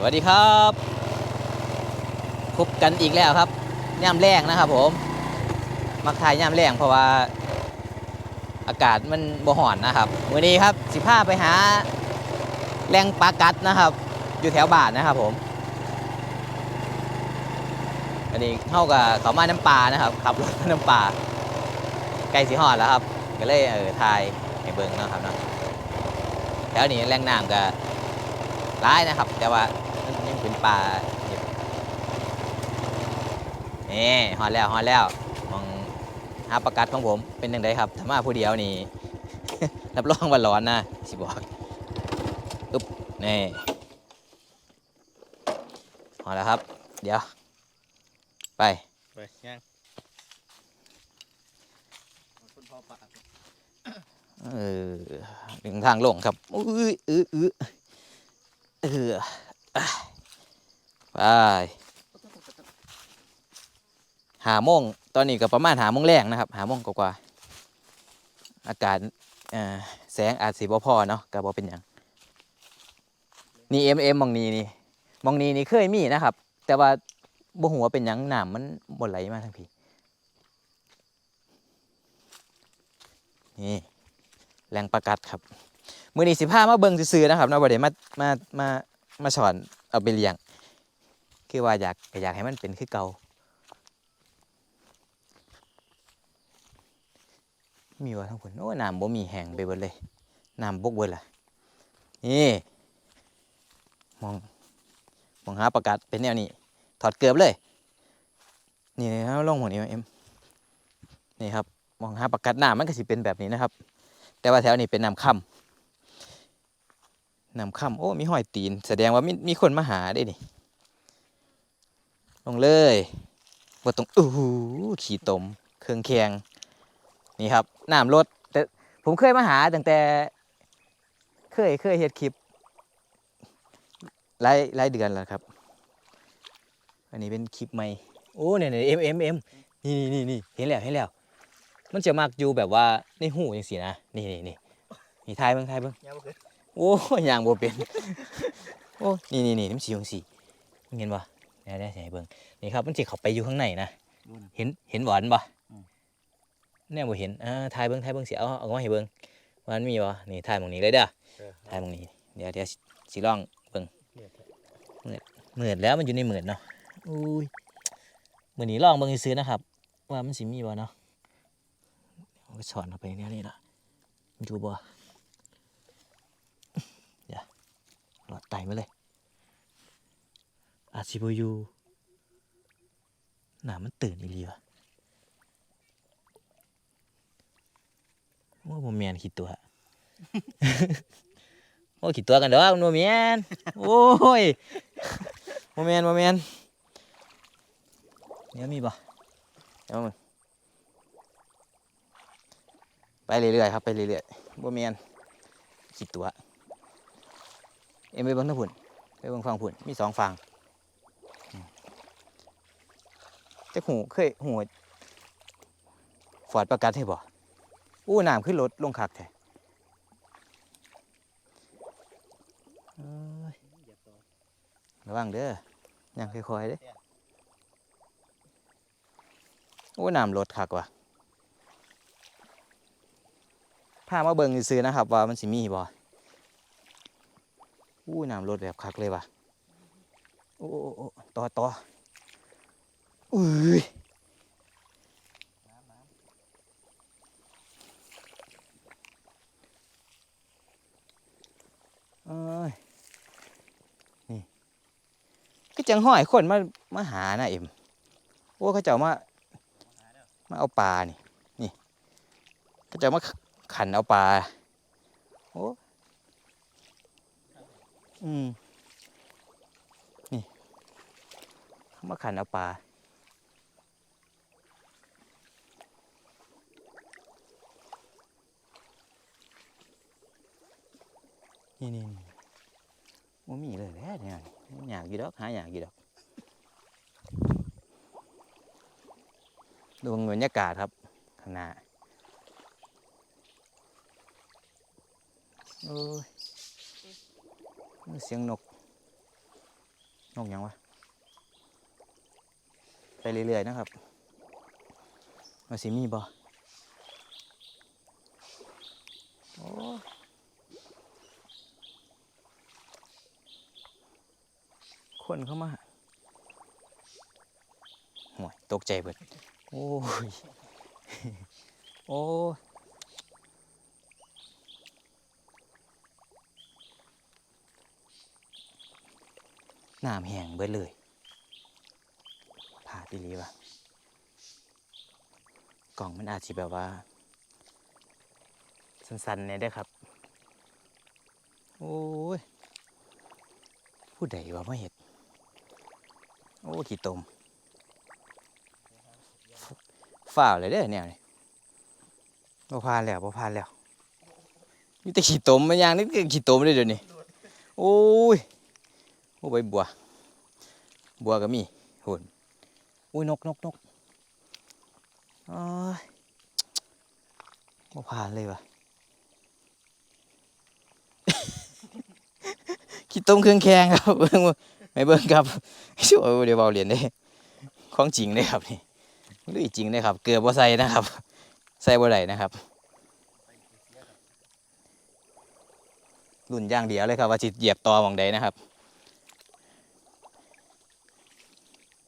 สวัสดีครับพบกันอีกแล้วครับย่ำแรงนะครับผมมักทายย่ำแรงเพราะว่าอากาศมันบ่ห่อนนะครับวันนี้ครับสิพาไปหาแรงปลากัดนะครับ อยู่แถวบ้านนะครับผม อันนี้เข้ากับเขามาน้ำปลานะครับขับรถมาน้ำปลาใกล้สีหอดแล้วครับ ก็เลยเออทายให้เบิ่งนาะครับเนาะแถวนี้แรงน้ำก็ร้ายนะครับ แต่ว่า ป็นปลาอยู่นี่หอดแล้วหอดแล้วมองหาประกัดของผมเป็นยังไงครับถ้ามาผู้เดียวนี่ รับรองว่าร้อนนะสิบอกอึ๊บนี่หอดแล้วครับ เดี๋ยว ไป ไปย่างคนพอปากเออถึงทางลงครับอุ้ยอื้ออื้อเอออะ ไปหาโมงตอนนี้ก็ประมาณหาโมงแรงนะครับหาโมงกว่าอากาศแสงอาจสีบ่พอเนาะก็บ่เป็นหยังนี่เอ็มเอ็มมองนี้นี่มองนี้นี่เคยมีนะครับ แต่ว่าบ่หัวาเป็นยังหน้ำมันบ่ไหลมาทั้งพี่นี่แรงประกัดครับ มือนี้สิพามาเบิ่งซื่อนะครับเนาะบ่ได้มามามามาสอนเอาไปเลี้ยง คือว่าอยากอยากให้มันเป็นคือเก่ามีว่าทั้งคนโอ้น้ำบ่มีแห้งไปเบิดเลยน้ำบกเบิดล่ะนี่มองมองหาประกัดเป็นแนวนี้ถอดเกือบเลย นี่นะครับลงหัวนี้มาเอ็มนี่ครับมองหาประกัดน้ำมันก็สิเป็นแบบนี้นะครับ แต่ว่าแถวนี้เป็นน้ำค่ำน้ำค่ำโอ้มีหอยตีน แสดงว่ามีมีคนมาหาได้นี่ ลงเลยว่าตรงอู้หูขี่ตม เครื่องแขงนี่ครับน้ำลดแต่ผมเคยมาหาตั้งแต่ เคยเคยเฮ็ดคลิปหลายหลายเดือนแล้วครับ อันนี้เป็นคลิปใหม่โอ้เนี่ยเนี่ยเอ็มเอ็มเอ็มนี่นี่นี่เห็นแล้วเห็นแล้ว มันจะมักอยู่แบบว่าในหูจังสีนะนี่นี่นี่นี่ทายเบิ่งทายเบิ่งย่างบ่คือโอ้ยยางบ่เป็นโอ้นี่นี่นี่มันสีของสีมึงเห็นบ่ได้ได้ใส่เบิ่งนี่ครับมันสิเข้าไปอยู่ข้างในนะดูนะเห็นเห็นหวานบ่อืมแน่บ่เห็นอ่าทายเบิ่งทายเบิ่งสิเอาเอามาให้เบิ่งว่ามันมีบ่นี่ทายหมองนี้เลยเด้อเออทายหมองนี้เดี๋ยวเดี๋ยวสิสิลองเบิ่งเนี่ยแท้เหมือนแล้วมันอยู่ในเหมือนเนาะอุ้ยมื้อนี้ลองเบิ่งซื้อๆนะครับ ว่ามันสิมีบ่เนาะเอาไปสอนเข้าไปแนวนี้ล่ะมันอยู่บ่เดี๋ยวหลอดไตมาเลย อาจสิบอยู่หนามันตื่นอีหลีวะว่าโมเมียนคิดตัว โอ้คิดตัวกันเด้อโมเมียนโอ้ยโมเมียนโมเมนเดี๋ยวมีบ่เดี๋ยวมึงไปเรื่อยๆครับไปเรื่อยๆโมเมียนคิดตัว เอ็มไปเบิ่งทั้งพุ่นไปเบิ่งฟังพุ่นมีสองฟัง จะหูเคยหูฟอดประกัดให้บ่อู้น้ำขึ้นรถลงคักแท้ระวังเด้อยังค่อยๆเด้ออู้น้ำรถคักว่ะพามาเบิ่งซื้อนะครับ ว่ามันสิมีบ่อู้น้ำรถแบบคักเลยว่ะโอ้โอ้ต่อต่อ อุ้ยเอ้ย นี่ก็จังห้อยคนมา มาหานะเอ็มโอ้เขาเจ้ามา มาเอาปลานี่ นี่เขาเจ้ามาขันเอาปลา โอ้อืม นี่เขามาขันเอาปลา นี่นี่นี่ว่ามีเลยแหละเนี่ยอยากอยู่ดอกหาอยากอยู่ดอกดูบรรยากาศครับข้างหน้าโอ้ยเสียงนก นกยังวะ ไปเรื่อย ๆ นะครับมาสิมีบ่โอ้ คนเข้ามาห่วยตกใจเบิด โอ้ย โอ้ยน้ำแห้งเบิดเลยผ่าดอีหลีวะกล่องมันอาจจะแบบว่า สั้นๆเนี่ยได้อครับ โอ้ย ผู้ใดว่ามาเห็ด โอ้ขี้ตมฝ่าเลยเด้อแนวนี่บ่พานแล้วบ่พานแล้วมีแต่ขี้ตมมันย่างนี้คือขี้ตมเลยเดี๋ยวนี้โอ้ยโอ้ใบบัว บัวก็มีหุ่นอุ้ยนกนกนกโอ้ยบ่พานเลยวะขี้ต้มเครื่องแกงครับเบิ่งบ่ ไม่เบิ่งครับช่วยเดี๋ยวเบาเหรียญได้ของจริงเลยครับนี่ลุยจริงเลยครับ เกลือบ่ใส่นะครับ ใส่บ่ได้นะครับรุ่นย่างเดียวเลยครับ ว่าจิเหยียบตอหมองใดนะครับ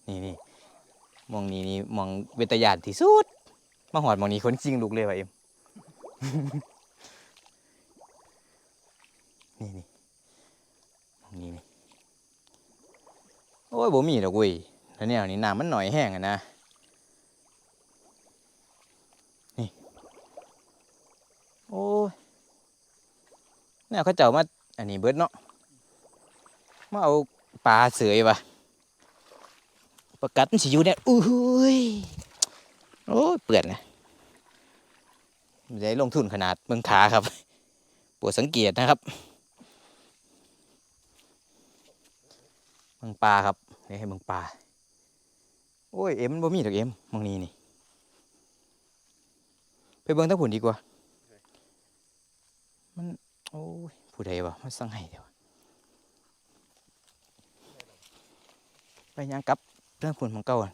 นี่นี่มองนี้นี่มองเวตยานที่สุดมาหอดมองนี้คนจริงลูกเลยว่ะเอ็มนี่นี่มองนี้นี่ โอ้ยบ่มีดอกเว้ยแล้วเนี่ยนี่น้ำมันหน่อยแห้งอะนะ นี่ โอ้ยเนี่ยเขาเจ้ามา อันนี้เบิดเนาะ มาเอาปลาเสือยวะประกัดมันสิอยู่เนี่ยอุ้ย โอ้ย เปื่อนนะไม่ได้ลงทุนขนาดเมืองขาครับปรดสังเกตนะครับ เมืองปลาครับนี่ให้เมืองปลาโอ้ยเอ็มบ่มีดอกเอ็มเมืองนี้นี่ไปเบิ่งทั้งผุนดีกว่า มันโอ้ยผู้ใดวะมันสั่งให้เดี๋ยวไปย่างกลับเรื่องผุนของเก่าอะ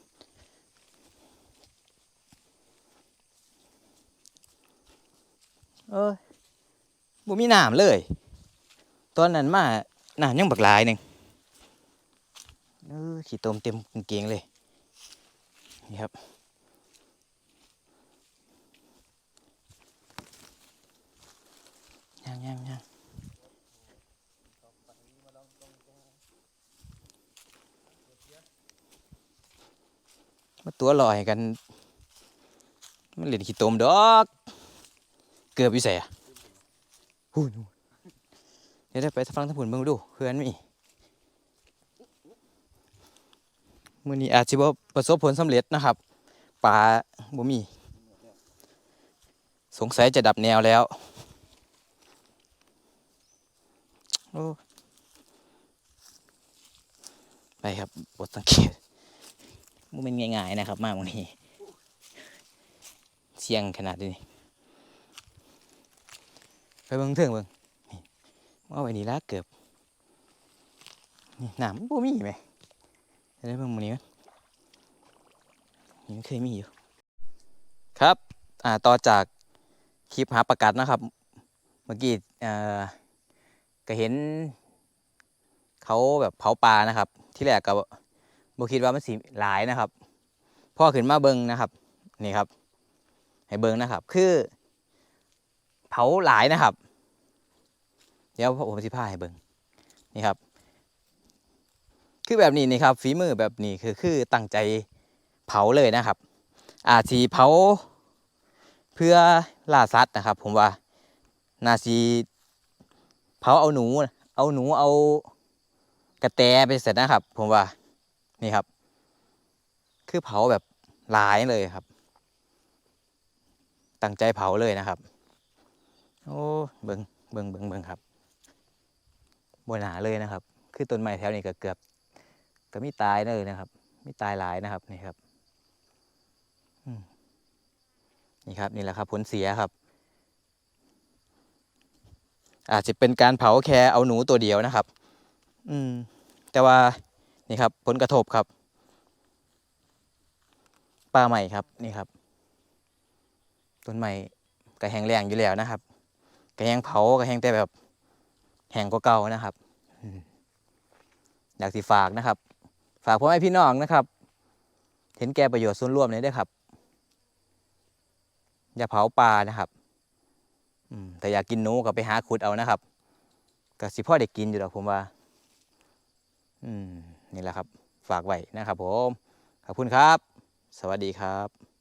เอ้ยบ่มีน้ำเลย ตอนนั้นมาน้ำยังบักหลายหนึ่ง ขี้ตมเต็มกางเกงเลย นี่ครับยังยังยังมาตัวลอยกัน มันเล่นขี้ตมดอก เกือบอยู่ใส่อะหูนเดี๋ยวได้ไปฟังทั้งผุนเบิ่งดูเพื่อนมี มื้อนี้อาจสิบ่ประสบผลสำเร็จนะครับปลาบ่มี สงสัยจะดับแนวแล้วโอ้ไปครับบทสังเกตมันเป็นง่ายๆนะครับ มากวันนี้เสียงขนาดนี้ ไปเบิ่งเถิงเบิ่งนี่าไว้นี่ละเกือบ นี่น้ำมันบ่มีไหม ได้เบิ่งหมันนี้มั้ยยังเคยมีอยู่ ครับอ่าต่อจากคลิปหาประกัดนะครับ เมื่อกี้อ่อก็เห็น เขาแบบเผาปลานะครับ ที่แรกก็บ่คิดว่ามันสิหลายนะครับพ่อขึ้นมาเบิงนะครับนี่ครับ ให้เบิงนะครับ คือ เผาหลายนะครับ เดี๋ยวผมสิพาให้เบิงนี่ครับ คือแบบนี้นี่ครับฝีมือแบบนี้คือคือตั้งใจเผาเลยนะครับ อาสีเผา เพื่อล่าสัตว์นะครับ ผมว่านาซีเผาเอาหนู เอาหนูเอากระแตไปเสร็จนะครับ ผมว่านี่ครับ คือเผาแบบหลายเลยครับ ตั้งใจเผาเลยนะครับ โอ้เบิงเบิงเบิงเบิงครับบนหนาเลยนะครับ คือต้นไม้แถวนี้ก็เกือบ ก็มีตายเลยนะครับ มีตายหลายนะครับนี่ครับนี่ครับนี่แหละครับ ผลเสียครับ อาจจะเป็นการเผาแค่เอาหนูตัวเดียวนะครับ อืม แต่ว่านี่ครับ ผลกระทบครับป่าใหม่ครับนี่ครับต้นไม้ก็แห้งแล้งอยู่แล้วนะครับก็แห้งเผาก็แห้งแต่แบบแห้งกว่าเก่านะครับอยากสิฝากนะครับ ฝากพ่อแม่พี่น้องนะครับ เห็นแก่ประโยชน์ส่วนรวมเลยด้วยครับ อย่าเผาป่านะครับอืมแต่อยากกินหนูก็ไปหาขุดเอานะครับก็สิพ่อเด้กินอยู่หรอกผมว่า อืมนี่แหละครับ ฝากไว้นะครับผม ขอบคุณครับ สวัสดีครับ